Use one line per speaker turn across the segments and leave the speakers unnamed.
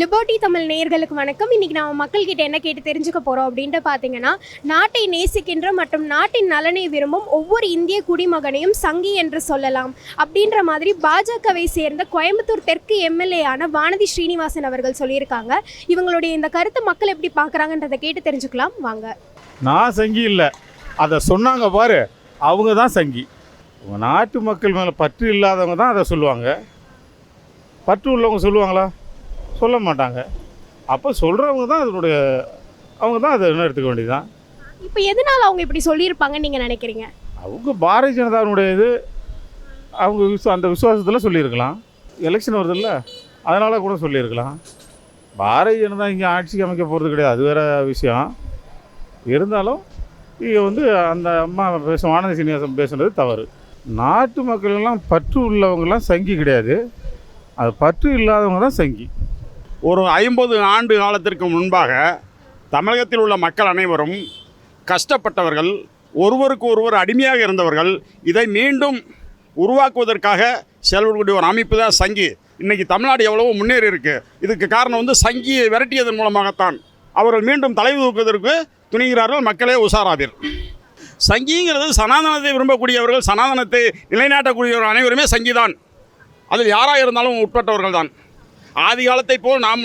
Liberty Tamil நேயர்களுக்கு வணக்கம். இன்றைக்கி நம்ம மக்கள்கிட்ட என்ன கேட்டு தெரிஞ்சுக்க போகிறோம் அப்படின்ட்டு பார்த்தீங்கன்னா நாட்டை நேசிக்கின்ற மற்றும் நாட்டின் நலனை விரும்பும் ஒவ்வொரு இந்திய குடிமகனையும் சங்கி என்று சொல்லலாம். அப்படின்ற மாதிரி பாஜகவை சேர்ந்த கோயம்புத்தூர் தெற்கு எம்எல்ஏ ஆன வானதி ஸ்ரீனிவாசன் அவர்கள் சொல்லியிருக்காங்க. இவங்களுடைய இந்த கருத்தை மக்கள் எப்படி பார்க்குறாங்கன்றதை கேட்டு தெரிஞ்சுக்கலாம். வாங்க.
நான் சங்கி இல்லை. அதை சொன்னாங்க பாரு. அவங்க தான் சங்கி. நாட்டு மக்கள் மேலே பற்று இல்லாதவங்க தான் அதை சொல்லுவாங்க. பற்று உள்ளவங்க சொல்லுவாங்களா? சொல்ல மாட்டாங்க. அப்போ சொல்கிறவங்க தான் அதனுடைய அவங்க தான் அதை என்ன எடுத்துக்க வேண்டியதுதான்.
இப்போ எதனால அவங்க இப்படி சொல்லியிருப்பாங்கன்னு நீங்கள் நினைக்கிறீங்க?
அவங்க பாரதிய ஜனதாவுடைய இது அவங்க விசு அந்த விசுவாசத்தில் சொல்லியிருக்கலாம். எலெக்ஷன் வருதுல்ல அதனால் கூட சொல்லியிருக்கலாம். பாரதிய ஜனதா இங்கே ஆட்சிக்கு அமைக்க போகிறது கிடையாது அது வேறு விஷயம். இருந்தாலும் இங்கே வந்து அந்த அம்மா பேச ஆனந்த சீனிவாசன் பேசுனது தவறு. நாட்டு மக்கள் எல்லாம் பற்று உள்ளவங்கெல்லாம் சங்கி கிடையாது. அது பற்று இல்லாதவங்க தான் சங்கி.
ஒரு ஐம்பது ஆண்டு காலத்திற்கு முன்பாக தமிழகத்தில் உள்ள மக்கள் அனைவரும் கஷ்டப்பட்டவர்கள் ஒருவருக்கு ஒருவர் அடிமையாக இருந்தவர்கள் இதை மீண்டும் உருவாக்குவதற்காக செயல்படக்கூடிய ஒரு அமைப்பு தான் சங்கி. இன்றைக்கி தமிழ்நாடு எவ்வளவோ முன்னேறி இருக்குது இதுக்கு காரணம் வந்து சங்கியை விரட்டியதன் மூலமாகத்தான். அவர்கள் மீண்டும் தலை தூக்குவதற்கு துணிகிறார்கள் மக்களே உஷாராதீர். சங்கிங்கிறது சனாதனத்தை விரும்பக்கூடியவர்கள் சனாதனத்தை நிலைநாட்டக்கூடியவர்கள் அனைவருமே சங்கிதான். அதில் யாராக இருந்தாலும் உட்பட்டவர்கள் தான் ஆதி காலத்தை போல் நாம்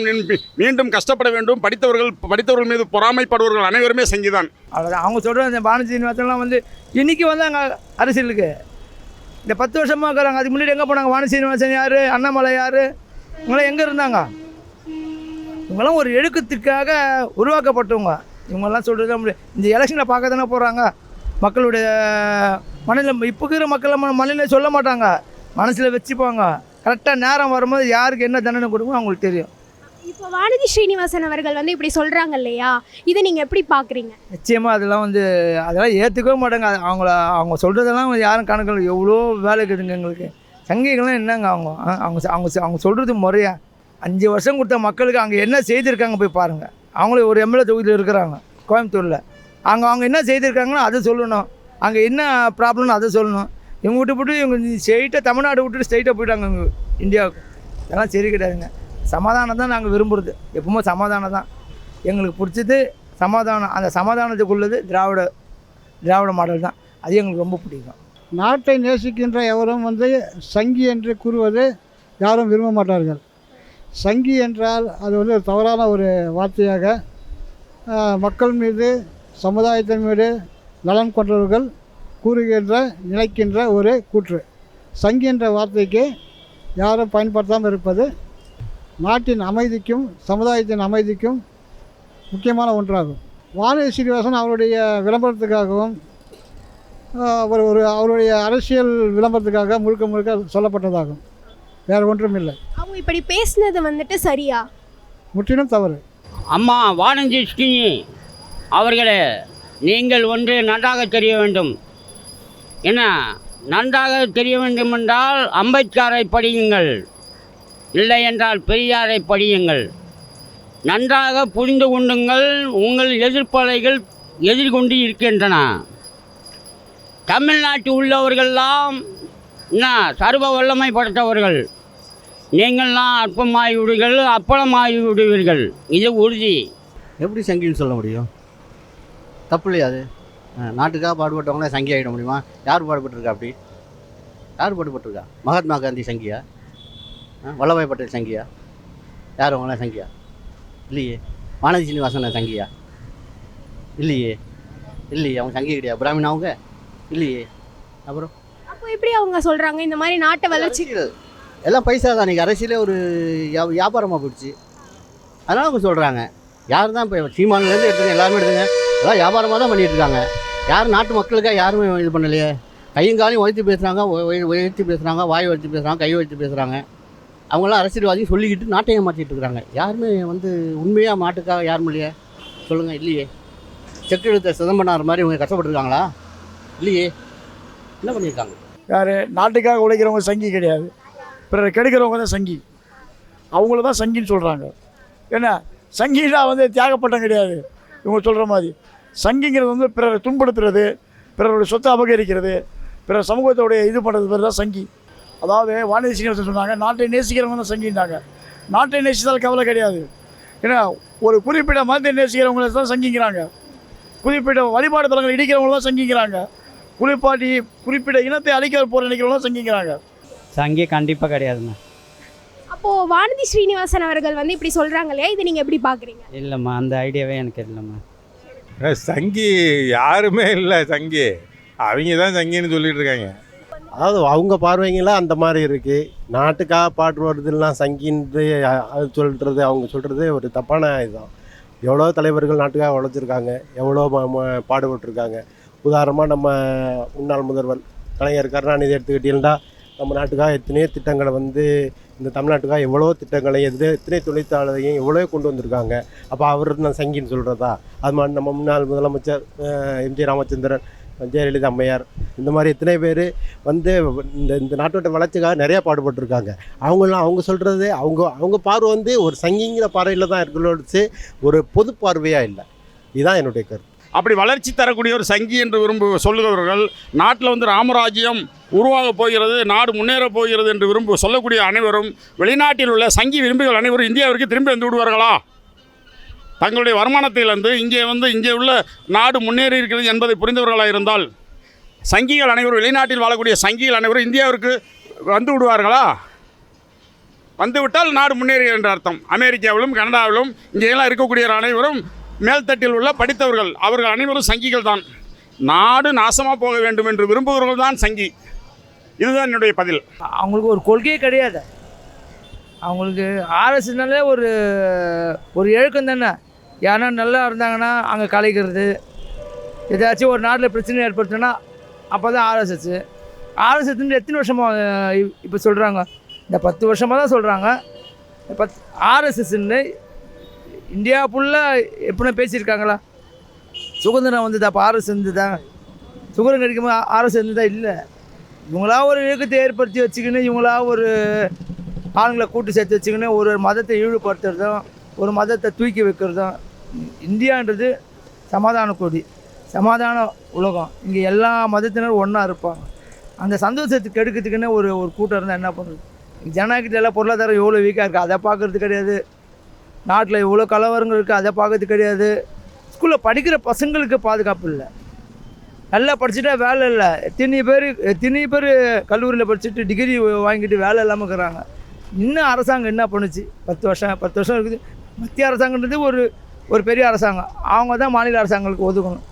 மீண்டும் கஷ்டப்பட வேண்டும். படித்தவர்கள் படித்தவர்கள் மீது பொறாமைப்படுவர்கள் அனைவருமே செஞ்சுதான்.
அவ்வளோதான் அவங்க சொல்கிற இந்த பானு சீனிவாசன்லாம் வந்து இன்றைக்கி வந்தாங்க அரசியலுக்கு. இந்த பத்து வருஷமாக இருக்கிறாங்க. அதுக்கு முன்னாடி எங்கே போனாங்க? வானு சீனிவாசன் யார்? அண்ணாமலை யார்? இவங்களாம் எங்கே இருந்தாங்க? இவங்கெல்லாம் ஒரு எழுக்கத்திற்காக உருவாக்கப்பட்டவங்க. இவங்கெல்லாம் சொல்கிறது தான் முடியும் இந்த எலெக்ஷனில் பார்க்க தானே போகிறாங்க மக்களுடைய மனநிலை இப்போ இருக்கிற மக்கள் மனநிலை சொல்ல மாட்டாங்க. மனசில் வச்சுப்பாங்க. கரெக்டாக நேரம் வரும்போது யாருக்கு என்ன தண்டனை கொடுக்கும் அவங்களுக்கு தெரியும்.
இப்போ வானதி ஸ்ரீனிவாசன் அவர்கள் வந்து இப்படி சொல்கிறாங்க இல்லையா? இதை நீங்கள் எப்படி பார்க்குறீங்க?
நிச்சயமாக அதெல்லாம் வந்து அதெல்லாம் ஏற்றுக்கவே மாட்டாங்க. அது அவங்கள அவங்க சொல்கிறதெல்லாம் யாரும் கணக்கில் எவ்வளோ வேலை இருக்குதுங்க எங்களுக்கு. சங்கிகள்லாம் என்னங்க அவங்க? அவங்க அவங்க அவங்க சொல்கிறது முறையா? அஞ்சு வருஷம் கொடுத்த மக்களுக்கு அங்கே என்ன செய்திருக்காங்க போய் பாருங்கள் அவங்களும் ஒரு எம்எல்ஏ தொகுதியில் இருக்கிறாங்க கோயம்புத்தூரில். அங்கே அவங்க என்ன செய்திருக்காங்களோ அதை சொல்லணும். அங்கே என்ன ப்ராப்ளம்னு அதை சொல்லணும். இவங்க விட்டு விட்டு இவங்க ஸ்ட்ரெயிட்டாக தமிழ்நாடு விட்டுட்டு ஸ்ட்ரெயிட்டாக போயிட்டாங்க இவங்க. இந்தியாவுக்கு. இதெல்லாம் சரி கிடையாதுங்க. சமாதானம் தான் நாங்கள் விரும்புகிறது எப்பவுமே சமாதானம் தான். எங்களுக்கு பிடிச்சது சமாதானம். அந்த சமாதானத்துக்குள்ளது திராவிட திராவிட மாடல் தான். அது எங்களுக்கு ரொம்ப பிடிக்கும்.
நாட்டை நேசிக்கின்ற எவரும் வந்து சங்கி என்று கூறுவது யாரும் விரும்ப மாட்டார்கள். சங்கி என்றால் அது வந்து தவறான ஒரு வார்த்தையாக மக்கள் மீது சமுதாயத்தின் மீது நலன் கொண்டவர்கள் கூறுகின்ற நினைக்கின்ற ஒரு கூற்று. சங்கி என்ற வார்த்தைக்கு யாரும் பயன்படுத்தாமல் இருப்பது நாட்டின் அமைதிக்கும் சமுதாயத்தின் அமைதிக்கும் முக்கியமான ஒன்றாகும். வானதி சீனிவாசன் அவருடைய விளம்பரத்துக்காகவும் ஆஹ் ஒரு ஒரு அவருடைய அரசியல் விளம்பரத்துக்காக முழுக்க முழுக்க சொல்லப்பட்டதாகும். வேறு ஒன்றும் இல்லை.
அவங்க இப்படி பேசுனது வந்துட்டு சரியா?
முற்றிலும் தவறு.
அம்மா வானந்தி ஸ்ரீ அவர்களே நீங்கள் ஒன்று நன்றாக தெரிய வேண்டும். என்ன நன்றாக தெரிய வேண்டும் என்றால் அம்பேத்கரை படியுங்கள். இல்லை என்றால் பெரியாரை படியுங்கள். நன்றாக புரிந்து கொண்டுங்கள். உங்கள் எதிர்ப்பலைகள் எதிர்கொண்டு இருக்கின்றன. தமிழ்நாட்டில் உள்ளவர்கள்லாம் என்ன சர்வ வல்லமை படைத்தவர்கள். நீங்கள்லாம் அற்பமாகி விடுவீர்கள் அப்பளமாகி விடுவீர்கள் இது உறுதி.
எப்படி சங்கின்னு சொல்ல முடியும்? தப்பு இல்லையா அது? நாட்டுக்காக பாடுபட்டவங்களே சங்கி ஆகிட முடியுமா? யார் பாடுபட்டிருக்கா அப்படி? யார் பாடுபட்டிருக்கா? மகாத்மா காந்தி சங்கியா? வல்லபாய் பட்டேல் சங்கியா? யார் அவங்களாம் சங்கியா? இல்லையே. வானதி சீனிவாசன் சங்கியா? இல்லையே. இல்லையே அவங்க சங்கி கிடையாது. பிராமின் அவங்க? இல்லையே. அப்புறம்?
அப்போ எப்படி அவங்க சொல்கிறாங்க இந்த மாதிரி நாட்டை வளர்ச்சி
எல்லாம் பைசா தான். இன்றைக்கி அரசியலே ஒரு வியா- வியாபாரமாக போயிடுச்சு. அதனால அவங்க சொல்கிறாங்க யார் தான் இப்போ சீமான்லேருந்து எடுத்துங்க எல்லாருமே எடுத்துங்க எல்லாம் வியாபாரமாக தான் பண்ணிட்டு இருக்காங்க. யாரும் நாட்டு மக்களுக்காக யாருமே இது பண்ணலையே? கையும் காலையும் உயர்த்தி பேசுகிறாங்க உயர்த்தி பேசுகிறாங்க வாய் உயர்த்தி பேசுகிறாங்க கை உயர்த்தி பேசுகிறாங்க அவங்களாம் அரசியல்வாதி சொல்லிக்கிட்டு நாட்டையே மாற்றிட்டு இருக்கிறாங்க யாருமே வந்து உண்மையாக மாட்டுக்காக யாரும் இல்லையே? சொல்லுங்கள் இல்லையே. செக்கு எடுத்த சிதம்பரனார் மாதிரி இவங்க கஷ்டப்பட்டுருக்காங்களா? இல்லையே. என்ன பண்ணியிருக்காங்க?
யார்? நாட்டுக்காக உழைக்கிறவங்க சங்கி கிடையாது. பிறர் கெடுக்கிறவங்க தான் சங்கி. அவங்கள தான் சங்கின்னு சொல்கிறாங்க ஏன்னா சங்கினா வந்து தியாகப்பட்டம் கிடையாது. இவங்க சொல்கிற மாதிரி. சங்கிங்கிறது வந்து பிறரை துன்படுத்துறது பிறருடைய சொத்தை அபகரிக்கிறது பிற சமூகத்தோடைய இது பண்ணுறது பேர் தான் சங்கி. அதாவது வானதி சீனிவாசன் சொன்னாங்க நாட்டை நேசிக்கிறவங்க தான் சங்கின்னாங்க நாட்டை நேசித்தால் கவலை கிடையாது. ஏன்னா ஒரு குறிப்பிட்ட மதத்தை நேசிக்கிறவங்களை தான் சங்கிக்கிறாங்க குறிப்பிட்ட வழிபாடு தலங்களை இடிக்கிறவங்க தான் சங்கிக்கிறாங்க குறிப்பாட்டி குறிப்பிட்ட இனத்தை அழிக்க போகிற நினைக்கிறவங்க தான் சங்கிக்கிறாங்க
சங்கி கண்டிப்பாக கிடையாதுண்ணா
அப்போது வானதி ஸ்ரீனிவாசன் அவர்கள் வந்து இப்படி சொல்கிறாங்க இல்லையா? இதை நீங்கள் எப்படி பார்க்குறீங்க
இல்லைம்மா அந்த ஐடியாவே எனக்கு இல்லைம்மா.
சங்கி யாருமே இல்லை சங்கி. அவங்க தான் சங்கின்னு சொல்லிட்டு இருக்காங்க
அதாவது அவங்க பார்வைங்களாம் அந்த மாதிரி இருக்குது நாட்டுக்காக பாடுறதுலாம் சங்கின்னு அது சொல்கிறது அவங்க சொல்கிறது ஒரு தப்பான இதுதான். எவ்வளோ தலைவர்கள் நாட்டுக்காக உழைச்சிருக்காங்க எவ்வளோ ம- பாடுபட்டிருக்காங்க. உதாரணமாக நம்ம முன்னாள் முதல்வர் கலைஞர் கருணாநிதி எடுத்துக்கிட்டீங்கன்னா நம்ம நாட்டுக்காக எத்தனையோ திட்டங்களை வந்து இந்த தமிழ்நாட்டுக்காக எவ்வளோ திட்டங்களை எது எத்தனை தொழிற்சாலையும் எவ்வளோ கொண்டு வந்திருக்காங்க. அப்போ அவர் நான் சங்கின்னு சொல்கிறதா அது மாதிரி நம்ம முன்னாள் முதலமைச்சர் எம்ஜி ராமச்சந்திரன் ஜெயலலிதா அம்மையார் இந்த மாதிரி எத்தனை பேர் வந்து இந்த இந்த நாட்டோட வளர்ச்சிக்காக நிறையா பாடுபட்டிருக்காங்க. அவங்களாம் அவங்க சொல்கிறது அவங்க அவங்க பார்வை வந்து ஒரு சங்கிங்கிற பார்வையில் தான் இருக்கிறோச்சு ஒரு பொது பார்வையாக இல்லை. இதுதான் என்னுடைய கருத்து.
அப்படி வளர்ச்சி தரக்கூடிய ஒரு சங்கி என்று விரும்பு சொல்லுகிறவர்கள் நாட்டில் வந்து ராமராஜ்யம் உருவாக போகிறது நாடு முன்னேற போகிறது என்று விரும்பு சொல்லக்கூடிய அனைவரும் வெளிநாட்டில் உள்ள சங்கி விரும்பிகள் அனைவரும் இந்தியாவிற்கு திரும்பி வந்து விடுவார்களா? தங்களுடைய வருமானத்திலிருந்து இங்கே வந்து இங்கே உள்ள நாடு முன்னேறி இருக்கிறது என்பதை புரிந்தவர்களாக இருந்தால் சங்கிகள் அனைவரும் வெளிநாட்டில் வாழக்கூடிய சங்கிகள் அனைவரும் இந்தியாவிற்கு வந்து விடுவார்களா? வந்துவிட்டால் நாடு முன்னேறி என்ற அர்த்தம். அமெரிக்காவிலும் கனடாவிலும் இங்கேயெல்லாம் இருக்கக்கூடிய அனைவரும் மேல்தட்டில் உள்ள படித்தவர்கள் அவர்கள் அனைவரும் சங்கிகள் தான். நாடு நாசமாக போக வேண்டும் என்று விரும்புகிறவர்கள் தான் சங்கி. இதுதான் என்னுடைய பதில்.
அவங்களுக்கு ஒரு கொள்கையே கிடையாது. அவங்களுக்கு ஆர்எஸ்னாலே ஒரு ஒரு இழக்கம் தானே. யாரா நல்லா இருந்தாங்கன்னா அங்கே கலைக்கிறது. ஏதாச்சும் ஒரு நாட்டில் பிரச்சனை ஏற்படுத்துனா அப்போ தான் ஆர்எஸ்எஸ் ஆர்எஸ்எஸ் எத்தனை வருஷமாக இப்போ சொல்கிறாங்க இந்த பத்து வருஷமாக தான் சொல்கிறாங்க பத் ஆர்எஸ்எஸ்ன்னு இந்தியா ஃபுல்லாக எப்படின்னா பேசியிருக்காங்களா? சுதந்திரம் வந்ததா? அப்போ ஆர்எஸ் இருந்ததா சுதந்திரம் கிடைக்குமா ஆர்எஸ் இருந்ததா இல்லை. இவங்களா ஒரு இயக்கத்தை ஏற்படுத்தி வச்சுக்கின்னு இவங்களா ஒரு ஆளுங்களை கூட்டு சேர்த்து வச்சுக்கின்னு ஒரு மதத்தை ஈடுபடுத்துறதும் ஒரு மதத்தை தூக்கி வைக்கிறதும் இந்தியான்றது சமாதான கொடி சமாதான உலகம். இங்கே எல்லா மதத்தினரும் ஒன்றா இருப்பாங்க. அந்த சந்தோஷத்தை கெடுக்கிறதுக்குன்னு ஒரு ஒரு கூட்டம் இருந்தால் என்ன பண்ணுறது? ஜனநாயகத்தில் எல்லாம் பொருளாதாரம் எவ்வளோ வீக்காக இருக்குது அதை பார்க்குறது கிடையாது. நாட்டில் இவ்வளோ கலவரங்கள் இருக்குது அதை பார்க்கறது கிடையாது. ஸ்கூலில் படிக்கிற பசங்களுக்கு பாதுகாப்பு இல்லை. நல்லா படிச்சுட்டா வேலை இல்லை. எத்தனை பேர் எத்தனை பேர் கல்லூரியில் படிச்சுட்டு டிகிரி வாங்கிட்டு வேலை இல்லாமல் இருக்கிறாங்க. இன்னும் அரசாங்கம் என்ன பண்ணுச்சு? பத்து வருஷம் பத்து வருஷம் இருக்குது. மத்திய அரசாங்கன்றது ஒரு ஒரு பெரிய அரசாங்கம். அவங்க தான் மாநில அரசாங்கங்களுக்கு ஒதுக்கணும்.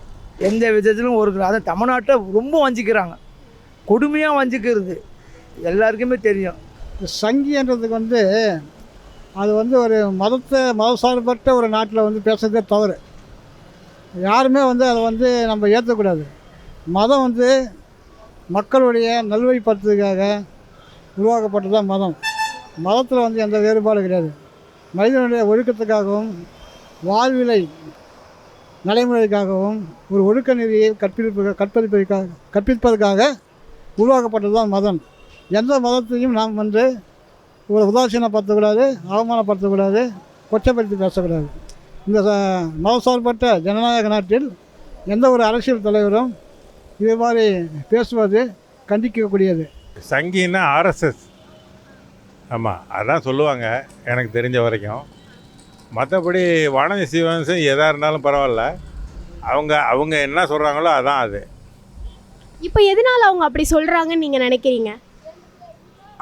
எந்த விதத்திலும் ஒரு அதை தமிழ்நாட்டை ரொம்ப வஞ்சிக்கிறாங்க. கொடுமையாக வஞ்சிக்கிறது. எல்லாருக்குமே தெரியும்.
சங்கின்றதுக்கு வந்து அது வந்து ஒரு மதத்தை மதசார்பற்ற ஒரு நாட்டில் வந்து பேசுகிறதே தவறு. யாருமே வந்து அதை வந்து நம்ம ஏற்றக்கூடாது மதம் வந்து மக்களுடைய நல்வழிப்படுத்துறதுக்காக உருவாக்கப்பட்டது தான் மதம். மதத்தில் வந்து எந்த வேறுபாடும் கிடையாது. மனிதனுடைய ஒழுக்கத்துக்காகவும் வாழ்விலை நடைமுறைக்காகவும் ஒரு ஒழுக்க நெறியை கற்பிப்ப கற்பதிப்பதற்காக கற்பிப்பதற்காக உருவாக்கப்பட்டது தான் மதம். எந்த மதத்தையும் நாம் வந்து ஒரு உதாசீனப்படுத்தக்கூடாது அவமானப்படுத்தக்கூடாது கொச்சப்படுத்தி பேசக்கூடாது. இந்த மதசார்பற்ற ஜனநாயக நாட்டில் எந்த ஒரு அரசியல் தலைவரும் இது மாதிரி பேசுவது கண்டிக்கக்கூடியது.
சங்கின்னா ஆர்எஸ்எஸ். ஆமாம் அதான் சொல்லுவாங்க எனக்கு தெரிஞ்ச வரைக்கும். மற்றபடி வானதி சீவன்ஸும் எதாக இருந்தாலும் பரவாயில்ல. அவங்க அவங்க என்ன சொல்கிறாங்களோ அதான் அது.
இப்போ எதனால் அவங்க அப்படி சொல்கிறாங்கன்னு நீங்கள் நினைக்கிறீங்க?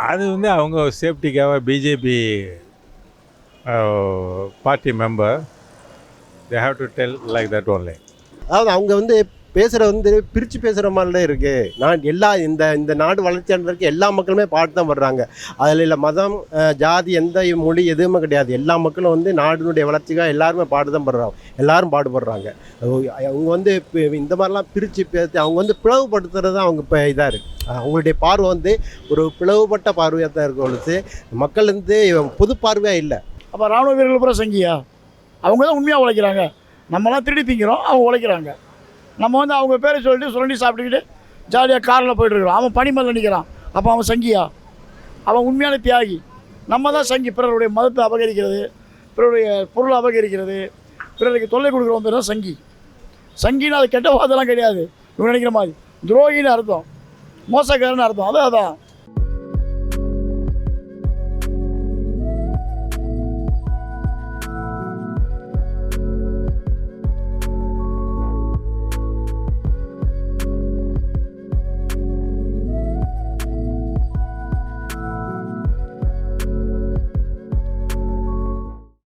அது வந்து அவங்க சேஃப்டிக்காக BJP party member they have to tell like that only
அதாவது அவங்க வந்து பேசுகிற வந்து பிரித்து பேசுகிற மாதிரிலாம் இருக்குது நான் எல்லா இந்த இந்த நாடு வளர்ச்சி அடைறதுக்கு எல்லா மக்களுமே பாட்டு தான் வர்றாங்க. அதில் இல்லை மதம் ஜாதி எந்த மொழி எதுவுமே கிடையாது. எல்லா மக்களும் வந்து நாடினுடைய வளர்ச்சிக்காக எல்லாருமே பாட்டு தான் படுறாங்க. எல்லாரும் பாடுபடுறாங்க அவங்க வந்து இந்த மாதிரிலாம் பிரித்து பேசி அவங்க வந்து பிளவுபடுத்துறது தான் அவங்க இப்போ இதாக இருக்குது அவங்களுடைய பார்வை வந்து ஒரு பிளவுபட்ட பார்வையாக தான் இருக்கும் ஒழிச்சு மக்கள் வந்து பொது பார்வையாக இல்லை.
அப்போ ராணுவ வீரர்கள் பூரா சங்கியா? அவங்க தான் உண்மையாக உழைக்கிறாங்க. நம்மலாம் திருடி திங்கிறோம் அவங்க உழைக்கிறாங்க. நம்ம வந்து அவங்க பேரை சொல்லிட்டு சுரண்டி சாப்பிட்டுக்கிட்டு ஜாலியாக காரில் போயிட்டுருக்குறோம் அவன் பனிமல்ல நிற்கிறான் அப்போ அவன் சங்கியா? அவன் உண்மையான தியாகி. நம்ம தான் சங்கி. பிறருடைய மதத்தை அபகரிக்கிறது பிறருடைய பொருளை அபகரிக்கிறது பிறருக்கு தொல்லை கொடுக்குறவன் பேர் தான் சங்கி. சங்கின்னு அது கெட்ட வார்த்தைலாம் கிடையாது. இவங்க நினைக்கிற மாதிரி. துரோகின்னு அர்த்தம். மோசக்காரன்னு அர்த்தம். அதான் அதான்.